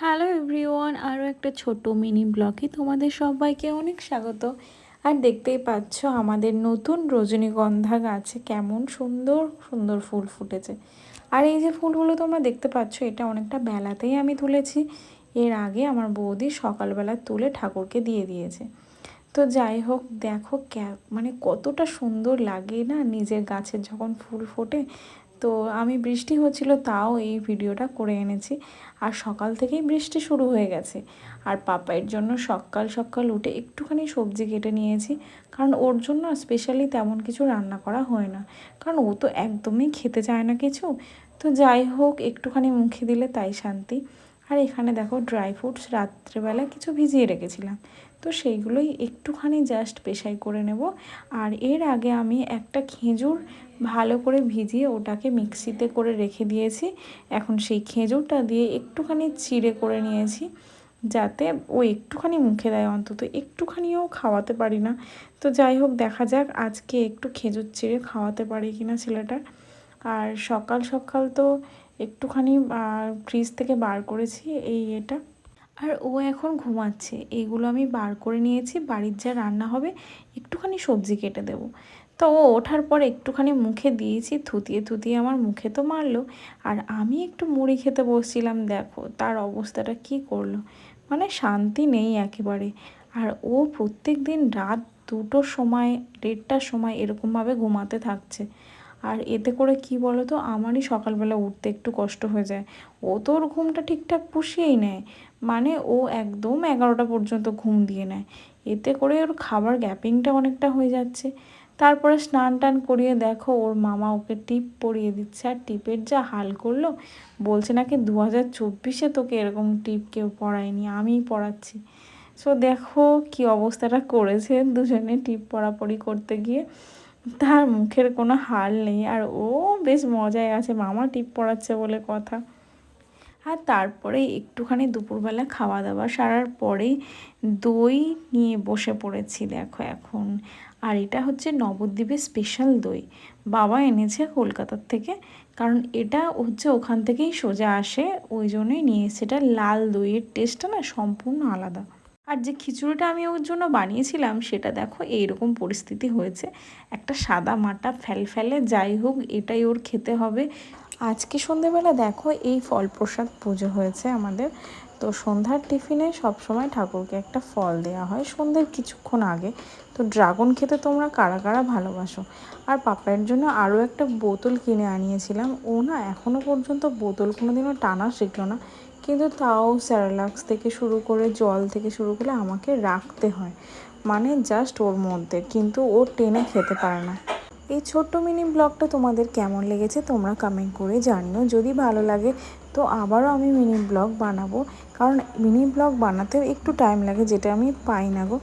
Hello everyone আরও একটা ছোট মিনি ব্লগে তোমাদের সবাইকে অনেক স্বাগত। আর দেখতেই পাচ্ছ আমাদের নতুন রজনীগন্ধা গাছে কেমন সুন্দর সুন্দর ফুল ফুটেছে। আর এই যে ফুলগুলো তোমরা দেখতে পাচ্ছ, এটা অনেকটা বেলাতেই আমি তুলেছি। এর আগে আমার বৌদি সকালবেলা তুলে ঠাকুরকে দিয়ে দিয়েছে। তো যাই হোক, দেখো মানে কতটা সুন্দর লাগে না নিজের গাছের যখন ফুল ফোটে তো আমি বৃষ্টি হচ্ছিল তাও এই ভিডিওটা করে এনেছি। আর সকাল থেকেই বৃষ্টি শুরু হয়ে গেছে। আর পাপাইয়ের জন্য সকাল সকাল উঠে একটুখানি সবজি কেটে নিয়েছি। কারণ ওর জন্য স্পেশালি তেমন কিছু রান্না করা হয় না। কারণ ও তো একদমই খেতে চায় না কিছু। তো যাই হোক, একটুখানি মুখে দিলে তাই শান্তি। আর এখানে দেখো ড্রাই ফ্রুটস রাত্রেবেলা কিছু ভিজিয়ে রেখেছিলাম। তো সেইগুলোই একটুখানি জাস্ট পেশাই করে নেব। আর এর আগে আমি একটা খেজুর ভালো করে ভিজিয়ে ওটাকে মিক্সিতে করে রেখে দিয়েছি। এখন সেই খেজুরটা দিয়ে একটুখানি চিড়ে করে নিয়েছি যাতে ও একটুখানি মুখে দেয় অন্তত। একটুখানিও খাওয়াতে পারি না। তো যাই হোক, দেখা যাক আজকে একটু খেজুর চিড়ে খাওয়াতে পারি কিনা ছেলেটার। আর সকাল সকাল তো একটুখানি ফ্রিজ থেকে বার করেছি এই এটা আর ও এখন ঘুমাচ্ছে। এইগুলো আমি বার করে নিয়েছি, বাড়ির যা রান্না হবে, একটুখানি সবজি কেটে দেব। তো ও ওঠার পর একটুখানি মুখে দিয়েছি, থুতিয়ে থুতিয়ে আমার মুখে তো মারলো। আর আমি একটু মুড়ি খেতে বসছিলাম, দেখো তার অবস্থাটা কি করল। মানে শান্তি নেই একেবারে। আর ও প্রত্যেক দিন রাত দুটোর সময়, দেড়টার সময় এরকমভাবে ঘুমাতে থাকছে। আর এতে করে কি বলো তো আমারই সকালবেলা উঠতে একটু কষ্ট হয়ে যায়। ও তো ওর ঘুমটা ঠিকঠাক পুষিয়েই নেয়। মানে ও একদম এগারোটা পর্যন্ত ঘুম দিয়ে নেয়। এতে করে ওর খাবার গ্যাপিংটা অনেকটা হয়ে যাচ্ছে। তারপরে স্নান টান করিয়ে দেখো, ওর মামা ওকে টিপ পরিয়ে দিচ্ছে। আর টিপের যা হাল করল, বলছে নাকি দু হাজার চব্বিশে তোকে এরকম টিপ কেউ পড়ায়নি, আমিই পড়াচ্ছি। সো দেখো কি অবস্থাটা করেছে দুজনে টিপ পড়াপড়ি করতে গিয়ে। তার মুখের কোনো হাল নেই, আর ও বেশ মজায় আছে, মামা টিপ পড়াচ্ছে বলে কথা। আর তারপরে একটুখানি দুপুরবেলা খাওয়া দাওয়া সারার পরেই দই নিয়ে বসে পড়েছি, দেখো এখন। আর এটা হচ্ছে নবদ্বীপের স্পেশাল দই। বাবা এনেছে কলকাতার থেকে, কারণ এটা হচ্ছে ওখান থেকেই সোজা আসে, ওই জন্যই নিয়ে সেটা লাল দইয়ের টেস্টটা না সম্পূর্ণ আলাদা। আর যে খিচুড়িটা আমি ওর জন্য বানিয়েছিলাম, সেটা দেখো এইরকম পরিস্থিতি হয়েছে। একটা সাদা মাটা ফেল ফেলে, যাই হোক, এটাই ওর খেতে হবে। আজকে সন্ধেবেলা দেখো এই ফল প্রসাদ পুজো হয়েছে আমাদের। তো সন্ধ্যার টিফিনে সবসময় ঠাকুরকে একটা ফল দেওয়া হয়, সন্ধ্যের কিছুক্ষণ আগে। তো ড্রাগন খেতে তোমরা কারা কারা ভালোবাসো? আর পাপায়ের জন্য আরও একটা বোতল কিনে আনিয়েছিলাম। ও না এখনও পর্যন্ত বোতল কোনো দিনও টানা শিখলো না। কিন্তু তাও স্যারালাক্স থেকে শুরু করে জল থেকে শুরু করে আমাকে রাখতে হয়। মানে জাস্ট ওর মধ্যে। কিন্তু ও টেনে খেতে পারে না। এই ছোট্ট মিনি ব্লগটা তোমাদের কেমন লেগেছে তোমরা কমেন্ট করে জানিও। যদি ভালো লাগে তো আবারও আমি মিনি ব্লগ বানাবো। কারণ মিনি ব্লগ বানাতেও একটু টাইম লাগে, যেটা আমি পাই না গো।